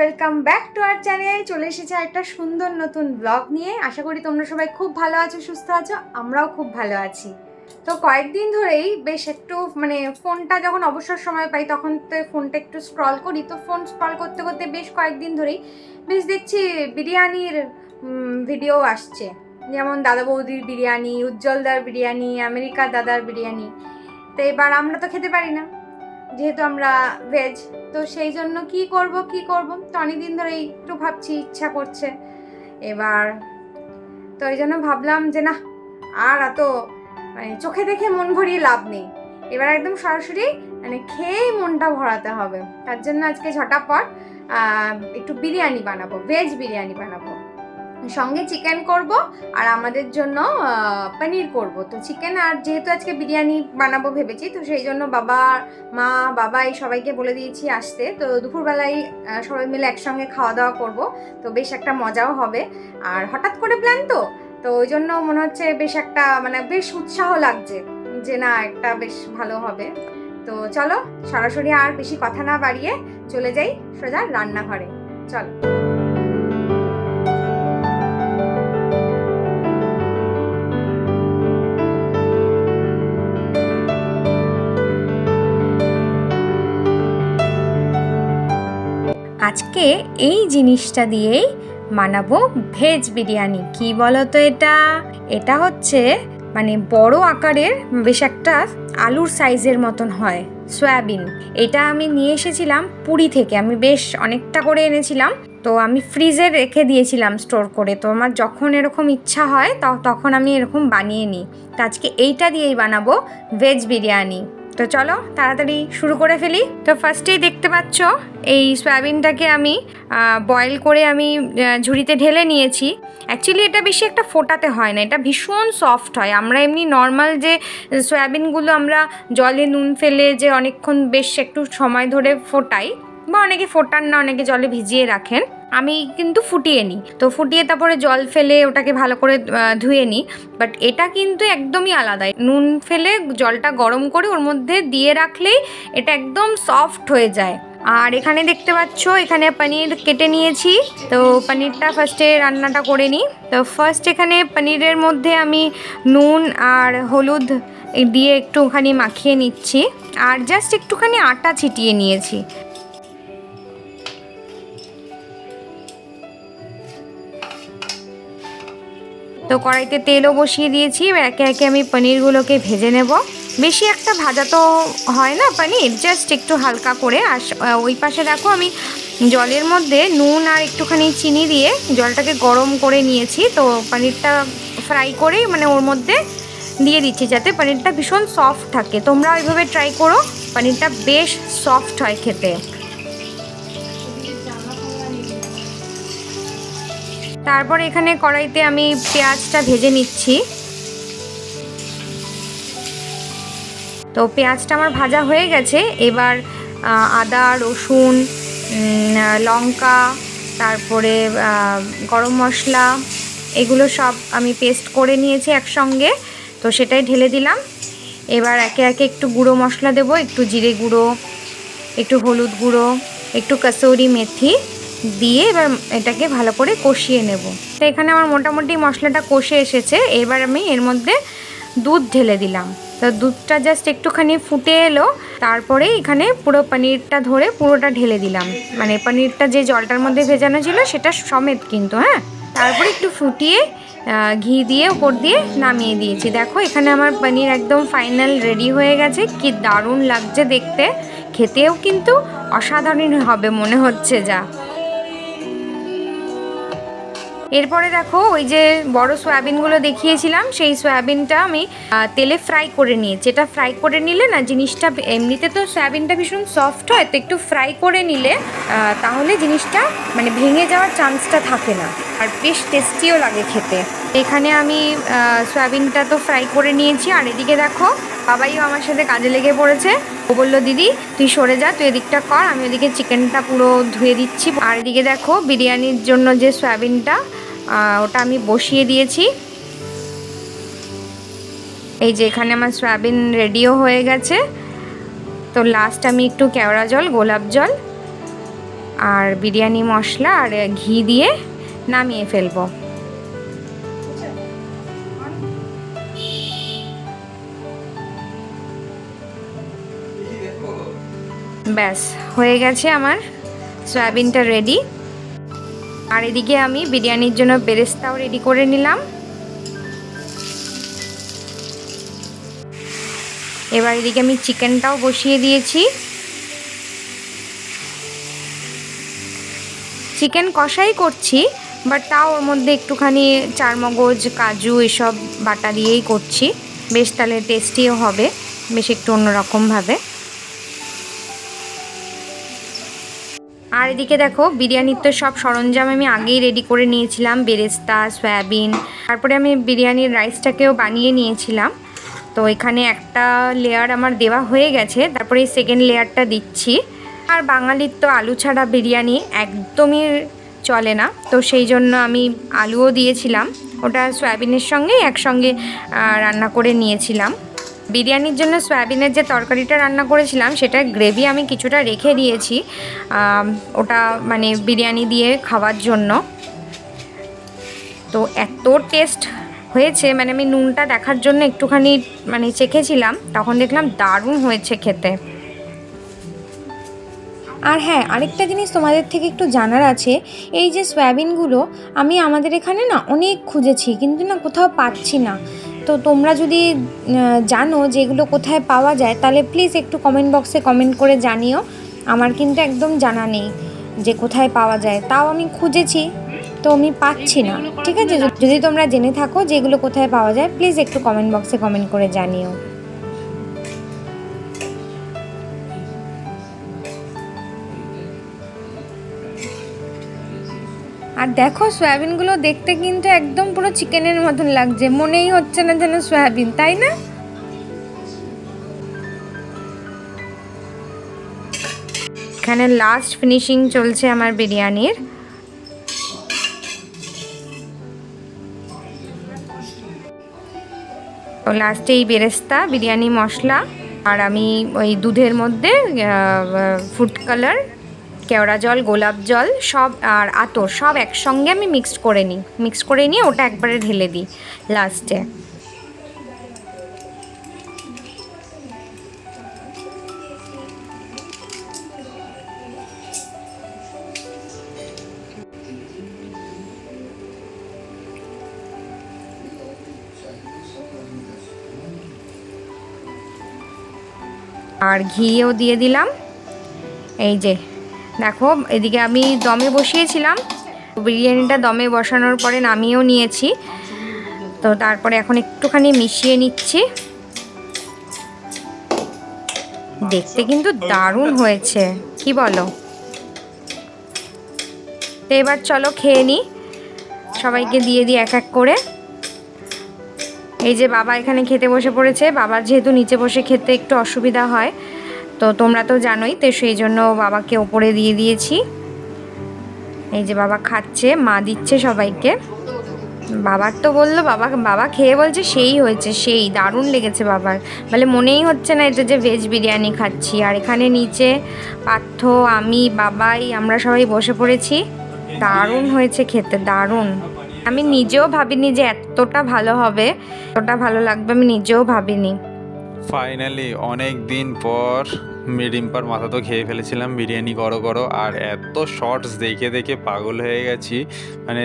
Welcome back to our channel চলে এসেছে একটা সুন্দর নতুন ব্লগ নিয়ে। আশা করি তোমরা সবাই খুব ভালো আছো, সুস্থ আছো, আমরাও খুব ভালো আছি। তো কয়েকদিন ধরেই বেশ একটু মানে ফোনটা যখন অবসর সময় পাই, তখন তো ফোনটা একটু স্ক্রল করি। তো ফোন স্ক্রল করতে করতে বেশ কয়েকদিন ধরেই বেশ দেখছি বিরিয়ানির ভিডিও আসছে। যেমন দাদা বৌদির বিরিয়ানি উজ্জ্বলদার বিরিয়ানি, আমেরিকা দাদার বিরিয়ানি। তো এবার আমরা তো খেতে পারি না। যেহেতু আমরা ভেজ তো সেই জন্য কি করব কি করব? তো অনেকদিন ধরে একটু ভাবছি, ইচ্ছা করছে। এবার তো ওই জন্য ভাবলাম যে না, আর এত মানে চোখে দেখে মন ভরিয়ে লাভ নেই। এবার একদম সরাসরি মানে খেয়েই মনটা ভরাতে হবে। তার জন্য আজকে ঝটাপট একটু বিরিয়ানি বানাবো ভেজ বিরিয়ানি বানাবো। সঙ্গে চিকেন করব আর আমাদের জন্য পনির করব। তো চিকেন আর যেহেতু আজকে বিরিয়ানি বানাবো ভেবেছি, তো সেই জন্য বাবা, মা, বাবা এই সবাইকে বলে দিয়েছি আসতে। তো দুপুরবেলায় সবাই মিলে একসঙ্গে খাওয়া দাওয়া করব। তো বেশ একটা মজাও হবে। আর হঠাৎ করে প্ল্যান তো? তো ওই জন্য মনে হচ্ছে বেশ একটা মানে বেশ উৎসাহ লাগছে যে না, একটা বেশ ভালো হবে। তো চলো, সরাসরি আর বেশি কথা না বাড়িয়ে চলে যাই সোজা রান্নাঘরে। চলো। আজকে এই জিনিসটা দিয়েই বানাবো ভেজ বিরিয়ানি। কি বলো তো এটা? এটা হচ্ছে মানে বড় আকারের বেশ একটা আলুর সাইজের মতন হয়, সয়াবিন। এটা আমি নিয়ে এসেছিলাম পুরী থেকে। আমি বেশ অনেকটা করে এনেছিলাম। তো আমি ফ্রিজে রেখে দিয়েছিলাম স্টোর করে। তো আমার যখন এরকম ইচ্ছা হয় তখন আমি এরকম বানিয়ে নিই। তো আজকে এইটা দিয়েই বানাবো ভেজ বিরিয়ানি। তো চলো, তাড়াতাড়ি শুরু করে ফেলি। তো ফার্স্টেই দেখতে পাচ্ছ, এই সয়াবিনটাকে আমি বয়েল করে আমি ঝুড়িতে ঢেলে নিয়েছি। অ্যাকচুয়ালি এটা বেশি একটা ফোটাতে হয় না, এটা ভীষণ সফট হয়। আমরা এমনি নর্মাল যে সয়াবিনগুলো আমরা জলে নুন ফেলে যে অনেকক্ষণ বেশ একটু সময় ধরে ফোটাই বা অনেকে ফোটান না, অনেকে জলে ভিজিয়ে রাখেন। আমি কিন্তু ফুটিয়ে নিই। তো ফুটিয়ে তারপরে জল ফেলে ওটাকে ভালো করে ধুয়ে নিই। বাট এটা কিন্তু একদমই আলাদা। নুন ফেলে জলটা গরম করে ওর মধ্যে দিয়ে রাখলেই এটা একদম সফট হয়ে যায়। আর এখানে দেখতে পাচ্ছ, এখানে পনির কেটে নিয়েছি। তো পনিরটা ফার্স্টে রান্নাটা করে নিই। তো ফার্স্ট এখানে পনিরের মধ্যে আমি নুন আর হলুদ দিয়ে একটুখানি মাখিয়ে নিচ্ছি। আর জাস্ট একটুখানি আটা ছিটিয়ে নিয়েছি। তো কড়াইতে তেলও বসিয়ে দিয়েছি। এবার একে একে আমি পনিরগুলোকে ভেজে নেব। বেশি একটা ভাজা তো হয় না পনির জাস্ট একটু হালকা করে। আর ওই পাশে দেখো আমি জলের মধ্যে নুন আর একটুখানি চিনি দিয়ে জলটাকে গরম করে নিয়েছি। তো পনিরটা ফ্রাই করে মানে ওর মধ্যে দিয়ে দিচ্ছি যাতে পনিরটা ভীষণ সফট থাকে। তোমরা ওইভাবে ট্রাই করো। পনিরটা বেশ সফট হয় খেতে। তারপর এখানে কড়াইতে আমি পেঁয়াজটা ভেজে নিচ্ছি। তো পেঁয়াজটা আমার ভাজা হয়ে গেছে। এবার আদা, রসুন লঙ্কা, তারপরে গরম মশলা, এগুলো সব আমি পেস্ট করে নিয়েছি একসঙ্গে। তো সেটাই ঢেলে দিলাম। এবার একে একে একটু গুঁড়ো মশলা দেবো, একটু জিরে গুঁড়ো, একটু হলুদ গুঁড়ো, একটু কাসৌরি মেথি। দিয়ে এবার এটাকে ভালো করে কষিয়ে নেব। তো এখানে আমার মোটামুটি মশলাটা কষে এসেছে। এবার আমি এর মধ্যে দুধ ঢেলে দিলাম। তো দুধটা জাস্ট একটুখানি ফুটে এলো। তারপরে এখানে পুরো পনিরটা ধরে পুরোটা ঢেলে দিলাম। মানে পনিরটা যে জলটার মধ্যে ভেজানো ছিল সেটা সমেত কিন্তু হ্যাঁ? তারপরে একটু ফুটিয়ে ঘি দিয়ে ওপর দিয়ে নামিয়ে দিয়েছি। দেখো, এখানে আমার পনির একদম ফাইনাল রেডি হয়ে গেছে। কি দারুণ লাগছে দেখতে। খেতেও কিন্তু অসাধারণ হবে মনে হচ্ছে যা। এরপরে দেখো, ওই যে বড় সয়াবিনগুলো দেখিয়েছিলাম, সেই সয়াবিনটা আমি তেলে ফ্রাই করে নিয়েছি এটা ফ্রাই করে নিলে না, জিনিসটা এমনিতে তো সয়াবিনটা ভীষণ সফট হয়, তো একটু ফ্রাই করে নিলে তাহলে জিনিসটা মানে ভেঙে যাওয়ার চান্সটা থাকে না। আর বেশ টেস্টিও লাগে খেতে। এখানে আমি সয়াবিনটা তো ফ্রাই করে নিয়েছি, আর এদিকে দেখো, বাবাইও আমার সাথে কাজে লেগে পড়েছে। ও বলল, দিদি, তুই সরে যা, তুই এদিকটা কর, আমি ওদিকে চিকেনটা পুরো ধুয়ে দিচ্ছি। আর এদিকে দেখো, বিরিয়ানির জন্য যে সয়াবিনটা ওটা আমি বসিয়ে দিয়েছি। এই যে এখানে আমার সয়াবিন রেডিও হয়ে গেছে। তো লাস্ট আমি একটু কেওড়া জল, গোলাপ জল আর বিরিয়ানি মশলা আর ঘি দিয়ে নামিয়ে ফেলব। ব্যাস, হয়ে গেছে আমার সয়াবিনটা রেডি আর এদিকে আমি বিরিয়ানির জন্য বেরেস্তাও রেডি করে নিলাম। এবার এদিকে আমি চিকেনটাও বসিয়ে দিয়েছি। চিকেন কষাই করছি বাট তাও ওর মধ্যে একটুখানি চারমগজ, কাজু এসব বাটা দিয়েই করছি। বেশ তাহলে টেস্টিও হবে, বেশ একটু অন্যরকমভাবে আর এদিকে দেখো, বিরিয়ানির তো সব সরঞ্জাম আমি আগেই রেডি করে নিয়েছিলাম, বেরেস্তা, সয়াবিন। তারপরে আমি বিরিয়ানির রাইসটাকেও বানিয়ে নিয়েছিলাম। তো এখানে একটা লেয়ার আমার দেওয়া হয়ে গেছে, তারপরে সেকেন্ড লেয়ারটা দিচ্ছি। আর বাঙালির তো আলু ছাড়া বিরিয়ানি একদমই চলে না। তো সেই জন্য আমি আলুও দিয়েছিলাম। ওটা সয়াবিনের সঙ্গে একসঙ্গে রান্না করে নিয়েছিলাম। বিরিয়ানির জন্য সয়াবিনের যে তরকারিটা রান্না করেছিলাম সেটা গ্রেভি আমি কিছুটা রেখে দিয়েছি। ওটা মানে বিরিয়ানি দিয়ে খাওয়ার জন্য। তো এত টেস্ট হয়েছে মানে আমি নুনটা দেখার জন্য একটুখানি মানে চেখেছিলাম, তখন দেখলাম দারুণ হয়েছে খেতে। আর হ্যাঁ আরেকটা জিনিস তোমাদের থেকে একটু জানার আছে, এই যে সয়াবিনগুলো আমি আমাদের এখানে না অনেক খুঁজেছি, কিন্তু না কোথাও পাচ্ছি না। তো তোমরা যদি জানো যে এগুলো কোথায় পাওয়া যায়, তাহলে প্লিজ একটু কমেন্ট বক্সে কমেন্ট করে জানিও। আমার কিন্তু একদম জানা নেই যে কোথায় পাওয়া যায়। তাও আমি খুঁজেছি, তো আমি পাচ্ছি না। ঠিক আছে? যদি তোমরা জেনে থাকো যে এগুলো কোথায় পাওয়া যায় প্লিজ একটু কমেন্ট বক্সে কমেন্ট করে জানিও। আর দেখো সয়াবিনগুলো দেখতে কিন্তু একদম পুরো চিকেনের মতন লাগছে। মনেই হচ্ছে না যেন সয়াবিন, তাই না? এখানে লাস্ট ফিনিশিং চলছে আমার বিরিয়ানির। তো লাস্টে এই বেরেস্তা, বিরিয়ানি মশলা, আর আমি ওই দুধের মধ্যে ফুড কালার কেওড়া জল, গোলাপ জল সব আর আতর সব একসঙ্গে আমি মিক্সড করে নিই। মিক্স করে নিয়ে ওটা একবারে ঢেলে দিই লাস্টে আর ঘিও দিয়ে দিলাম। এই যে দেখো, এদিকে আমি দমে বসিয়েছিলাম। বিরিয়ানিটা দমে বসানোর পরে নামিয়েও নিয়েছি। তো তারপরে এখন একটুখানি মিশিয়ে নিচ্ছি। দেখতে কিন্তু দারুণ হয়েছে। কি বলো? তো এবার চলো খেয়ে নিই সবাইকে দিয়ে দিই এক এক করে। এই যে বাবা এখানে খেতে বসে পড়েছে। বাবার যেহেতু নিচে বসে খেতে একটু অসুবিধা হয় তো তোমরা তো জানোই, তো সেই জন্য বাবাকে ওপরে দিয়ে দিয়েছি। এই যে বাবা খাচ্ছে, মা দিচ্ছে সবাইকে। বাবার তো বলল, বাবা বাবা খেয়ে বলছে, সেই হয়েছে, সেই, দারুণ লেগেছে বাবার। বলে মনেই হচ্ছে না এটা যে ভেজ বিরিয়ানি খাচ্ছি। আর এখানে নিচে পার্থ আমি, বাবাই, আমরা সবাই বসে পড়েছি। দারুণ হয়েছে খেতে, দারুণ। আমি নিজেও ভাবিনি যে এতটা ভালো হবে। এতটা ভালো লাগবে আমি নিজেও ভাবিনি। ফাইনালি অনেক দিন পর রিম্পার মাথা তো খেয়ে ফেলেছিলাম, বিরিয়ানি করো করো আর এত শর্টস দেখে দেখে পাগল হয়ে গেছি মানে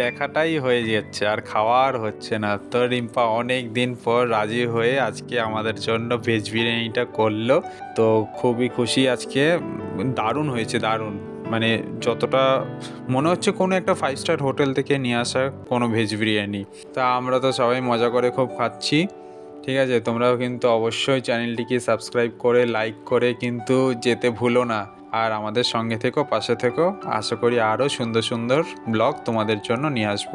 দেখাটাই হয়ে যাচ্ছে, আর খাওয়ার হচ্ছে না। তো রিম্পা অনেক দিন পর রাজি হয়ে আজকে আমাদের জন্য ভেজ বিরিয়ানিটা করল। তো খুবই খুশি আজকে, দারুণ হয়েছে, দারুণ। মানে যতটা, মনে হচ্ছে কোনো একটা ফাইভ স্টার হোটেল থেকে নিয়ে আসা কোনো ভেজ বিরিয়ানি। তা আমরা তো সবাই মজা করে খুব খাচ্ছি। ঠিক আছে, তোমরাও কিন্তু অবশ্যই চ্যানেলটিকে সাবস্ক্রাইব করে, লাইক করে কিন্তু যেতে ভুলো না। আর আমাদের সঙ্গে থেকো, পাশে থেকো। আশা করি আরও সুন্দর সুন্দর ব্লগ তোমাদের জন্য নিয়ে আসব।